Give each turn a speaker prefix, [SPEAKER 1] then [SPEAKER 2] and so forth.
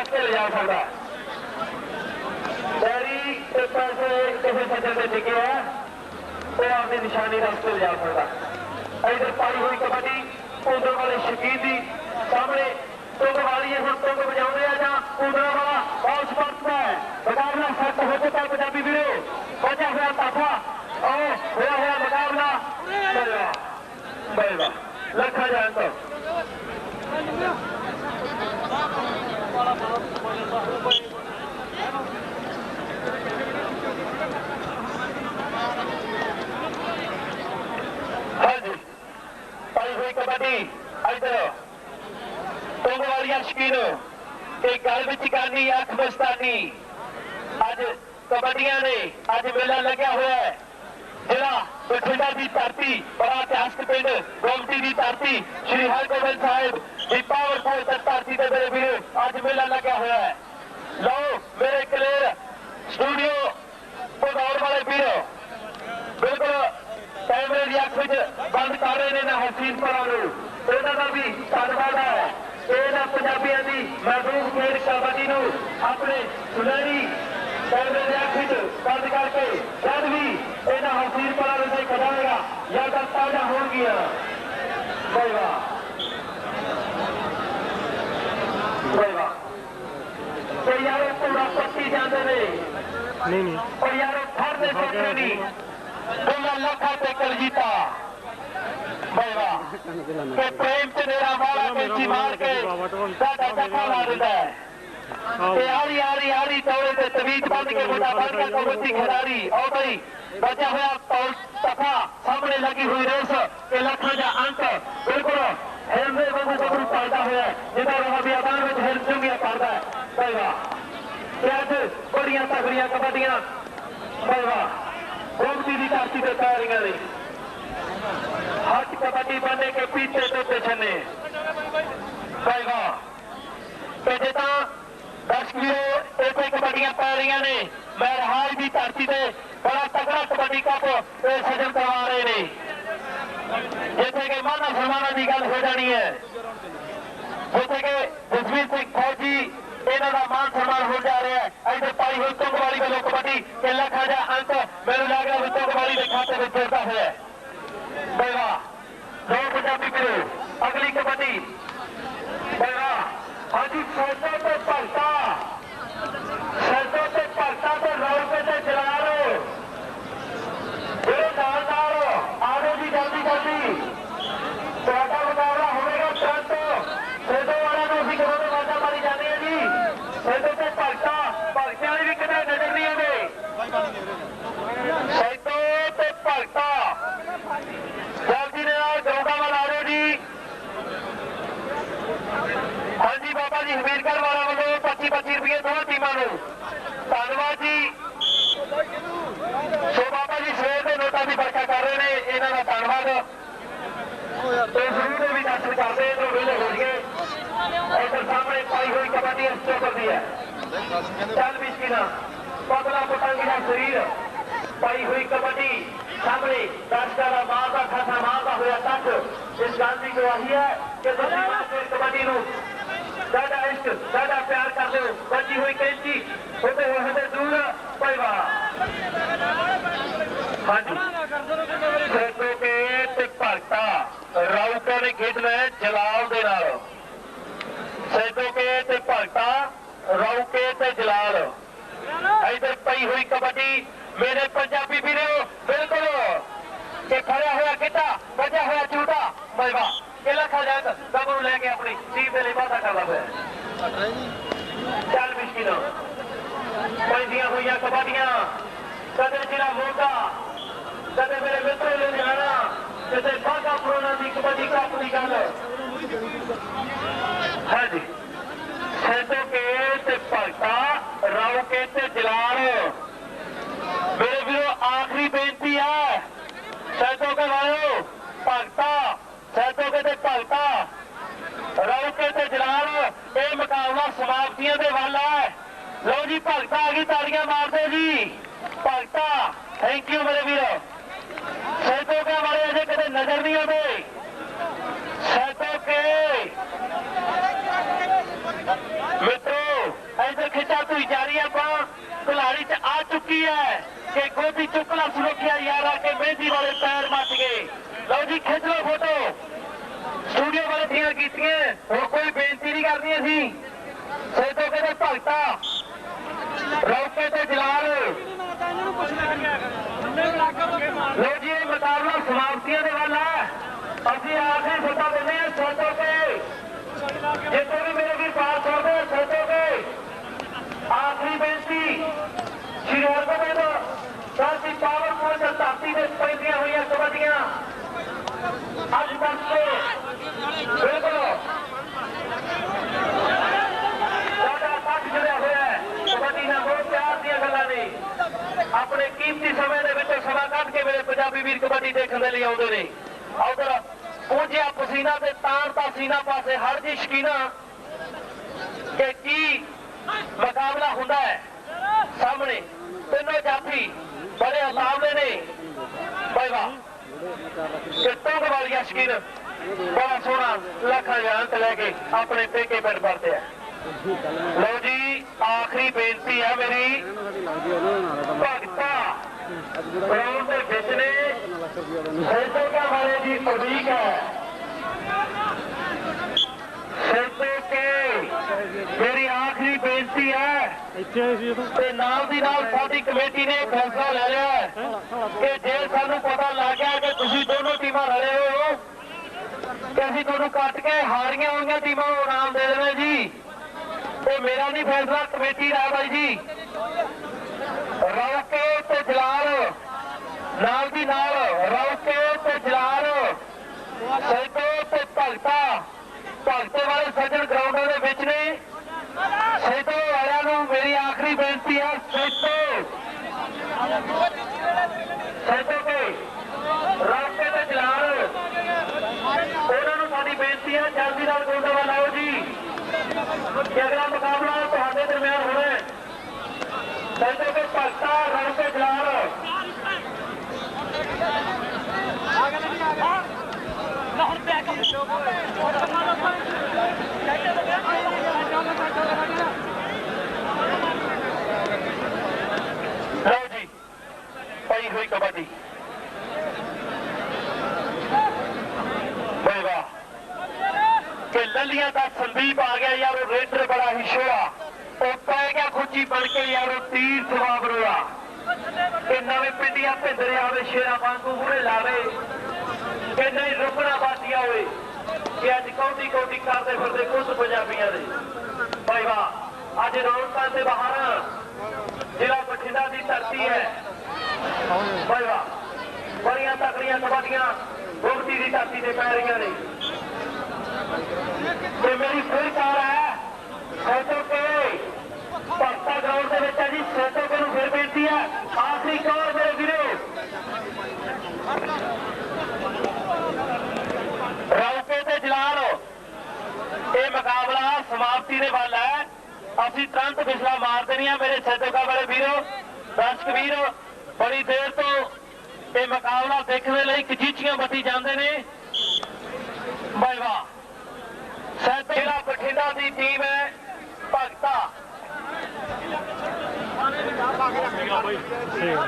[SPEAKER 1] ਸਾਨੂੰ ਕੇ ਲਿਜਾ ਸਕਦਾ। ਡੈਰੀ ਤੇ ਪੈਸੇ ਕਿਸੇ ਸੱਜੇ ਤੇ ਦਿਖੇ ਆ ਉਹ ਆਪਣੀ ਨਿਸ਼ਾਨੀ ਦੱਸ ਕੇ ਲਿਜਾ ਸਕਦਾ। ਇਧਰ ਪਾਈ ਹੋਈ ਕਬੱਡੀ ਉਧਰ ਵਾਲੇ ਸ਼ਕੀਰ ਦੀ ਸਾਹਮਣੇ ਤੁੰਗ ਵਾਲੀ ਹੁਣ ਤੁੰਗ ਵਜਾਉਂਦੇ ਆ ਜਾਂ ਉਧਰ ਵਾਲਾ ਬਹੁਤ ਸਪਸ਼ਟ ਹੈ। ਮੁਕਾਬਲਾ ਸੱਤ ਹੋ ਚੁੱਕਾ ਪੰਜਾਬੀ ਵੀਰੋ। ਬਚਿਆ ਹੋਇਆ ਤਾਫਾ, ਆਓ, ਹੋਇਆ ਹੋਇਆ ਮੁਕਾਬਲਾ। ਬਲਵਾ ਲੱਖਾ ਜਾਣ ਤੋਂ ਹਾਂਜੀ ਪਾਈ ਹੋਈ ਕਬੱਡੀ ਇਧਰ ਤੁੰਗ ਵਾਲੀਆਂ ਸ਼ਕੀਨ ਤੇ ਗੱਲ ਵਿੱਚ ਕਰਨੀ ਅੱਖ ਮਸਤਾਨੀ ਅੱਜ ਕਬੱਡੀਆਂ ਨੇ ਅੱਜ ਮੇਲਾ ਲੱਗਿਆ ਹੋਇਆ ਹੈ। ਜਿਹੜਾ ਬਠਿੰਡਾ ਦੀ ਧਰਤੀ, ਬੜਾ ਇਤਿਹਾਸਕ ਪਿੰਡ, ਗੋਮਤੀ ਦੀ ਧਰਤੀ, ਸ੍ਰੀ ਹਰਗੋਬਿੰਦ ਸਾਹਿਬ ਦੀ ਪਾਵਰਫੁਲ ਧਰਤੀ ਤੇ ਮੇਰੇ ਵੀਰੋ, ਅੱਜ ਮੇਲਾ ਲੱਗਿਆ ਹੋਇਆ ਹੈ। ਲਓ, ਮੇਰੇ ਕਲੇਰ ਸਟੂਡੀਓ ਪਗੌਰ ਵਾਲੇ ਵੀਰੋ, ਬਿਲਕੁਲ ਕੈਮਰੇ ਦੀ ਅੱਖ ਵਿੱਚ ਬੰਦ ਕਰ ਰਹੇ ਨੇ ਨਾ ਹਸੀਨ ਪਰਾਂ ਨੂੰ। ਇਹਨਾਂ ਦਾ ਵੀ ਧੰਨਵਾਦ ਹੈ। ਇਹਨਾਂ ਪੰਜਾਬੀਆਂ ਦੀ ਮਹਿਬੂਬ ਖੇਡ ਕਬੱਡੀ ਨੂੰ ਆਪਣੇ ਸੁਨਹਿਰੀ ਕੈਮਰੇ ਦੀ ਅੱਖ ਵਿੱਚ ਬੰਦ ਕਰਕੇ ਜਦ ਵੀ ਇਹਨਾਂ ਹਸੀਨ ਪਰਾਂ ਨੂੰ ਤੇ ਖੜਾਏਗਾ ਜਾਂ ਤਾਂ ਤਾਜ਼ਾ ਹੋਣਗੀਆਂ। ਬਈ ਵਾਹ ਬਈ ਵਾਹ ਤੇ ਯਾਰ ਪੂਰਾ ਪੱਟੀ ਜਾਂਦੇ ਨੇ?
[SPEAKER 2] ਨਹੀਂ ਨਹੀਂ।
[SPEAKER 1] ਔਰ ਯਾਰ ਫੜਦੇ ਸੋਚਦੇ ਨਹੀਂ। ਦੋਨਾਂ ਲੱਖਾਂ ਤੇ ਕਲਜੀਤਾ ਬਈ ਵਾਹ ਕਿ ਪ੍ਰੇਮ ਤੇ ਮੇਰਾ ਵਾਲਾ ਕੈਂਚੀ ਮਾਰ ਕੇ ਸਾਡਾ ਟੱਕਾ ਲਾ ਦਿੰਦਾ ਹੈ ਤੇ ਆਰੀ ਆਰੀ ਆਰੀ ਤੌੜੇ ਤੇ ਤਵੀਜ ਬੰਦ ਕੇ ਮੁੰਡਾ ਬਣ ਕੇ ਕਬੱਡੀ ਖਿਡਾਰੀ ਆਓ ਬਈ ਬਚਿਆ ਹੋਇਆ ਤੌਲ ਤਖਾ ਸਾਹਮਣੇ ਲੱਗੀ ਹੋਈ ਰੇਸ ਤੇ ਲੱਖਾਂ ਦਾ ਅੰਕ ਬਿਲਕੁਲ ਹਿਰਦੇ ਵਾਂਗੂ ਗੱਭਰੂ ਪਾਲਦਾ ਹੋਇਆ ਹੈ, ਜਿਹਦਾ ਰਹਾ ਵੀ ਆਬਾਨ ਵਿੱਚ ਹਿਰ ਚੁੰਗੀਆਂ ਕਰਦਾ ਹੈ ਬਈ ਵਾਹ ਤੇ ਅੱਜ ਬੜੀਆਂ ਤਗੜੀਆਂ ਕਬੱਡੀਆਂ ਬਈ ਵਾਹ ਗੋਮਤੀ ਦੀ ਧਰਤੀ ਤੇ ਪੈ ਰਹੀਆਂ ਨੇ ਹੱਥ ਕਬੱਡੀ ਬੰਨੇ ਕੇ ਪੀਤੇ ਤੇ ਪਿਛਨੇ ਤਾਂ ਦਰਸ਼ਕ ਵੀਰੋ, ਇਹ ਕੋਈ ਕਬੱਡੀਆਂ ਪੈ ਰਹੀਆਂ ਨੇ ਮਹਿਰਹਾਲ ਦੀ ਧਰਤੀ ਤੇ ਬੜਾ ਤਕੜਾ ਕਬੱਡੀ ਕੱਪ ਇਹ ਸਜਣ ਕਰਵਾ ਰਹੇ ਨੇ। ਜਿੱਥੇ ਕਿ ਮਾਨਾ ਸਨਮਾਨਾਂ ਦੀ ਗੱਲ ਹੋ ਜਾਣੀ ਹੈ। ਜਿੱਥੇ ਕਿ ਜਸਵੀਰ ਸਿੰਘ ਫੌਜੀ ਇਹਨਾਂ ਦਾ ਮਾਨ ਸਨਮਾਨ ਹੋ ਜਾ ਰਿਹਾ ਹੈ। ਇੱਧਰ ਪਾਈ ਹੋਈ ਤੁੰਗ ਵਾਲੀ ਵੱਲੋਂ ਕਬੱਡੀ ਤੇ ਲੱਖਾਂ ਦਾ ਅੰਕ, ਮੈਨੂੰ ਲੱਗਦਾ ਰਿਹਾ ਵੀ ਤੁੰਗ ਵਾਲੀ ਦੇ ਖਾਤੇ ਵਿੱਚ ਜੁੜਦਾ ਹੋਇਆ ਪੰਜਾਬੀ ਅਗਲੀ ਕਬੱਡੀ। ਬੇਵਾ ਹਾਂਜੀ ਸੋਚੋ ਤੇ ਭਗਤਾ ਬਾਬਾ ਵਾਲਾ ਵੱਲੋਂ 25 25 ਰੁਪਏ ਦੋਵਾਂ ਟੀਮਾਂ ਨੂੰ। ਧੰਨਵਾਦ ਜੀ। ਸੋ ਬਾਬਾ ਜੀ, ਸਵੇਰ ਦੇ ਨੋਟਾਂ ਦੀ ਵਰਖਾ ਕਰ ਰਹੇ ਨੇ। ਇਹਨਾਂ ਦਾ ਧੰਨਵਾਦ। ਤੇ ਜ਼ਰੂਰ ਦੇ ਵੀ ਦਰਸ਼ਨ ਕਰਦੇ ਜੋ ਵੇਲੇ ਹੋ ਗਏ। ਇੱਧਰ ਸਾਹਮਣੇ ਪਾਈ ਹੋਈ ਕਬੱਡੀ ਇਸ ਚੋਕਰ ਦੀ ਹੈ। ਚੱਲ ਬਿਸਕਿਨਾ ਪਤਲਾ ਪਟਾਂਗੀ ਦਾ ਸਰੀਰ। ਪਾਈ ਹੋਈ ਕਬੱਡੀ ਸਾਹਮਣੇ ਦਰਸ਼ਕਾਂ ਦਾ ਮਾਂ ਦਾ ਖਾਸਾ ਮਾਰਦਾ ਹੋਇਆ ਤੱਕ। ਇਸ ਗੱਲ ਦੀ ਗਵਾਹੀ ਹੈ ਕਿ ਤੁਸੀਂ ਮਾਸਟਰ ਕਬੱਡੀ ਨੂੰ ਸਾਡਾ ਇਸ਼ਕ, ਸਾਡਾ ਪਿਆਰ ਕਰਦੇ ਹੋ। ਬੱਜੀ ਹੋਈ ਕੈਂਚੀ ਹੁੰਦੇ ਹੋਏ ਹੁੰਦੇ ਦੂਰ ਭਾਈ ਹਾਂਜੀ। ਸੇਤੋ ਕੇ ਤੇ ਭਗਤਾ ਰਾਉਕਾ ਨੇ ਖੇਡਣਾ ਹੈ ਜਲਾਲ ਦੇ ਨਾਲ। ਸੇਤੋ ਕੇ ਤੇ ਭਗਤਾ ਰਾਉਕੇ ਤੇ ਜਲਾਲ। ਇਧਰ ਪਈ ਹੋਈ ਕਬੱਡੀ, ਮੇਰੇ ਪੰਜਾਬੀ ਵੀਰੋ, ਬਿਲਕੁਲ। ਤੇ ਖੜਿਆ ਹੋਇਆ ਕਿਤਾ ਵੱਜਿਆ ਹੋਇਆ ਝੂਟਾ ਭਾਈ ਵਾਹ ਇਹ ਲੱਖਾ ਜਾਤ ਦਬੂ ਲੈ ਕੇ ਆਪਣੀ ਟੀਮ ਦੇ ਲਈ ਵਾਅਦਾ ਕਰਦਾ ਹੋਇਆ ਚੱਲ ਮਿਸ਼ਕਿਲ ਪੈਂਦੀਆਂ ਹੋਈਆਂ ਕਬੱਡੀਆਂ, ਕਦੇ ਜ਼ਿਲ੍ਹਾ ਮੋਗਾ, ਕਦੇ ਮੇਰੇ ਮਿੱਤਰ ਲੁਧਿਆਣਾ, ਕਦੇ ਬਾਗਾ ਪੁਰਾਣਾ ਦੀ ਕਬੱਡੀ ਕੱਪ ਦੀ ਗੱਲ ਹਾਂਜੀ ਸੇਤੋ ਕੇ ਤੇ ਭਗਤਾ ਰਾਉ ਕੇ ਤੇ ਜਲਾਲ ਮੇਰੇ ਵੀਰੋ ਆਖਰੀ ਬੇਨਤੀ ਹੈ ਸੈਦੋ ਕੇ ਵਾਲਿਓ ਭਗਤਾ ਸੈਦੋ ਕੇ ਤੇ ਭਗਤਾ ਰੌਕੇ ਤੇ ਜਲਾਲ ਇਹ ਮੁਕਾਬਲਾ ਸਮਾਪਤੀਆਂ ਦੇ ਵੱਲ ਹੈ। ਲਓ ਜੀ, ਭਗਤਾ ਆ ਗਈ, ਤਾੜੀਆਂ ਮਾਰਦੇ ਜੀ। ਭਗਤਾ ਥੈਂਕ ਯੂ ਮੇਰੇ ਵੀਰੋ। ਸੈਦੋ ਕੇ ਵਾਲੇ ਅਜੇ ਕਦੇ ਨਜ਼ਰ ਨਹੀਂ ਆਉਂਦੇ। ਸੈਦੋ ਕੇ ਮਿੱਤਰੋ, ਇਧਰ ਖਿੱਚਾ ਤੂੰ ਜਾਰੀ ਆਪਾਂ ਕੁਲਾੜੀ ਚ ਆ ਚੁੱਕੀ ਹੈ ਕਿ ਗੋਦੀ ਚੁੱਕਣਾ ਸੁਰੱਖਿਆ ਯਾਰਾ ਕੇ ਮਹਿੰਦੀ ਵਾਲੇ ਪੈਰ ਮੱਚ ਗਏ। ਲਓ ਜੀ, ਖਿੱਚ ਲਓ ਫੋਟੋ। ਸਟੂਡੀਓ ਵਾਲੇ ਦੀਆਂ ਕੀਤੀਆਂ। ਹੋਰ ਕੋਈ ਬੇਨਤੀ ਨਹੀਂ ਕਰਨੀ ਅਸੀਂ। ਸੇਤੋ ਕਹਿੰਦੇ ਭਗਤਾ। ਰੌਕੇ ਤੇ ਜਲਾਲ। ਲੋ ਜੀ, ਇਹ ਮੁਕਾਬਲਾ ਸਮਾਪਤੀਆਂ ਦੇ ਵੱਲ ਹੈ। ਅਸੀਂ ਆਖਰੀ ਸੱਦਾ ਦਿੰਦੇ ਹਾਂ ਸੇਤੋ ਕੇ ਜਿੱਥੇ ਵੀ ਮੇਰੇ ਵੀਰ ਪਾਸ ਹੋਵੇ ਸੇਤੋ ਕੇ ਆਖਰੀ ਬੇਨਤੀ, ਸ਼੍ਰੀ ਹਰਗੋਬਿੰਦ ਸਾਹਿਬ ਦੀ ਪਾਵਰਫੁਲ ਧਰਤੀ ਦੇ ਪੈਂਦੀਆਂ ਹੋਈਆਂ ਕਬੱਡੀਆਂ ਅੱਜ ਤੱਕ ਤੋਂ ਬਿਲਕੁਲ ਸਾਡਾ ਪੱਖ ਜੁੜਿਆ ਹੋਇਆ ਹੈ ਕਬੱਡੀ ਨਾਲ ਬਹੁਤ ਪਿਆਰ ਦੀਆਂ ਗੱਲਾਂ ਨੇ ਆਪਣੇ ਕੀਮਤੀ ਸਮੇਂ ਦੇ ਵਿੱਚੋਂ ਸਮਾਂ ਕੱਢ ਕੇ ਮੇਰੇ ਪੰਜਾਬੀ ਵੀਰ ਕਬੱਡੀ ਦੇਖਣ ਦੇ ਲਈ ਆਉਂਦੇ ਨੇ। ਉਧਰ ਪੂੰਝਿਆ ਪਸੀਨਾ ਤੇ ਤਾਣ ਦਾ ਸੀਨਾ ਪਾਸੇ, ਹਰ ਜੀ ਸ਼ਕੀਨਾ ਕਿ ਕੀ ਮੁਕਾਬਲਾ ਹੁੰਦਾ ਹੈ? ਸਾਹਮਣੇ ਤਿੰਨੋਂ ਜਾਫੀ ਬੜੇ ਮੁਕਾਬਲੇ ਨੇ। ਬਾਈ ਵਾਹ। ਕਿੱਤੋਂ ਵਾਲੀਆ ਸ਼ਕੀਨ, ਬੜਾ ਸੋਹਣਾ ਲੱਖਾਂ ਜਾਨ ਤੇ ਲੈ ਕੇ ਆਪਣੇ ਪੇਕੇ ਪਿੰਡ ਪਰਤੇ ਆ। ਲਓ ਜੀ, ਆਖਰੀ ਬੇਨਤੀ ਹੈ ਮੇਰੀ। ਭਗਤਾ ਗਰਾਊਂਡ ਦੇ ਵਿੱਚ ਨੇ ਸੈਂਟਰ ਵਾਲੇ ਦੀ ਉਡੀਕ ਹੈ। ਸੈਂਟਰ ਕੇ ਮੇਰੀ ਆਖਰੀ ਬੇਨਤੀ ਹੈ।
[SPEAKER 2] ਇੱਥੇ ਆਏ ਸੀ ਜਦੋਂ?
[SPEAKER 1] ਤੇ ਨਾਲ ਦੀ ਨਾਲ ਸਾਡੀ ਕਮੇਟੀ ਨੇ ਫੈਸਲਾ ਲੈ ਲਿਆ ਕਿ ਜੇ ਸਾਨੂੰ ਪਤਾ ਲੱਗ ਗਿਆ ਕਿ ਤੁਸੀਂ ਦੋਨੋਂ ਟੀਮਾਂ ਰਲੇ ਹੋ ਕਿ ਅਸੀਂ ਤੁਹਾਨੂੰ ਕੱਟ ਕੇ ਹਾਰੀਆਂ ਹੋਈਆਂ ਟੀਮਾਂ ਨੂੰ ਇਨਾਮ ਦੇ ਦੇਣਾ ਜੀ। ਤੇ ਮੇਰਾ ਨਹੀਂ ਫੈਸਲਾ ਕਮੇਟੀ ਦਾ ਹੈ ਬਾਈ ਜੀ ਰੌਕੇ ਤੇ ਜਲਾਲ ਨਾਲ ਦੀ ਨਾਲ ਰੌਕੇ ਤੇ ਜਲਾਲ ਸੈਦੋ ਤੇ ਭਗਤਾ ਭਗਤੇ ਵਾਲੇ ਸੱਜਣ ਗਰਾਊਂਡਾਂ ਦੇ ਵਿੱਚ ਨੇ ਸੈਦੋ ਵਾਲਿਆਂ ਨੂੰ ਮੇਰੀ ਆਖਰੀ ਬੇਨਤੀ ਹੈ ਸੈਦੋ ਸੈਦੋ ਕੇ ਰੌਕੇ ਤੇ ਜਲਾਲ ਉਹਨਾਂ ਨੂੰ ਸਾਡੀ ਬੇਨਤੀ ਹੈ ਜਲਦੀ ਨਾਲ ਗੋਲਡਾ ਵੱਲ ਆਓ ਜੀ ਕਿ ਅਗਲਾ ਮੁਕਾਬਲਾ ਤੁਹਾਡੇ ਦਰਮਿਆਨ ਹੋਣਾ ਹੈ ਸੈਦੋ ਕੇ ਭਗਤਾ ਰੌਕੇ ਜਲਾਲ ਲਓ ਜੀ ਪਈ ਹੋਈ ਕਬੱਡੀ ਬਈ ਵਾਹ ਕਿ ਦਾ ਸੰਦੀਪ ਆ ਗਿਆ ਯਾਰ, ਉਹ ਰੇਡਰ ਬੜਾ ਹੀ ਸ਼ੋਆ ਉਹ ਪੈ ਗਿਆ ਖੁੱਚੀ ਬਣ ਕੇ ਯਾਰ, ਉਹ ਤੀਰ ਸਵਾਬ ਰੋਆ ਕਿ ਨਵੇਂ ਪਿੰਡੀਆਂ ਭਿੰਦਰੇ ਆਵੇ ਸ਼ੇਰਾਂ ਵਾਂਗੂ ਮੂਹਰੇ ਲਾਵੇ। ਕਿ ਨਹੀਂ ਰੁਕਣਾ ਬਾਜੀਆਂ ਹੋਏ ਕਿ ਅੱਜ ਕੌਡੀ ਕੌਡੀ ਕਰਦੇ ਫਿਰਦੇ ਕੁਝ ਪੰਜਾਬੀਆਂ ਦੇ। ਭਾਈ ਵਾਹ, ਅੱਜ ਰੌਣਕਾਂ ਤੇ ਬਹਾਰਾਂ ਜਿਹੜਾ ਬਠਿੰਡਾ ਦੀ ਧਰਤੀ ਹੈ। ਭਾਈ ਵਾਹ, ਬੜੀਆਂ ਤਕੜੀਆਂ ਕਬੱਡੀਆਂ ਗੁਰਤੀ ਦੀ ਧਰਤੀ ਤੇ ਪੈ ਰਹੀਆਂ ਨੇ। ਤੇ ਮੇਰੀ ਫਿਰ ਕਾਰ ਹੈ। ਸੋਚੋ ਕੇ ਭਗਤਾ ਗਰਾਊਂਡ ਦੇ ਵਿੱਚ ਹੈ ਜੀ। ਸੋਚੋ ਕੇ ਨੂੰ ਫਿਰ ਬੇਨਤੀ ਹੈ। ਆਖਰੀ ਕਾਰ ਮੇਰੇ ਵੀਰੋ। ਰੌਕੇ ਤੇ ਜਲਾਲ। ਇਹ ਮੁਕਾਬਲਾ ਸਮਾਪਤੀ ਦੇ ਵੱਲ ਹੈ। ਅਸੀਂ ਤੁਰੰਤ ਪਿਛਲਾ ਮਾਰ ਦੇਣੀ ਆ ਮੇਰੇ ਸੈਦੋਕਾ ਵਾਲੇ ਵੀਰੋ। ਦਰਸ਼ਕ ਵੀਰ, ਬੜੀ ਦੇਰ ਤੋਂ ਇਹ ਮੁਕਾਬਲਾ ਦੇਖਣ ਦੇ ਲਈ ਕਜੀਚੀਆਂ ਬੱਤੀ ਜਾਂਦੇ ਨੇ। ਬਾਈ ਵਾਹ ਸੈਦੋ ਜਿਹੜਾ ਬਠਿੰਡਾ ਦੀ ਟੀਮ ਹੈ ਭਗਤਾ।
[SPEAKER 2] ਠੀਕ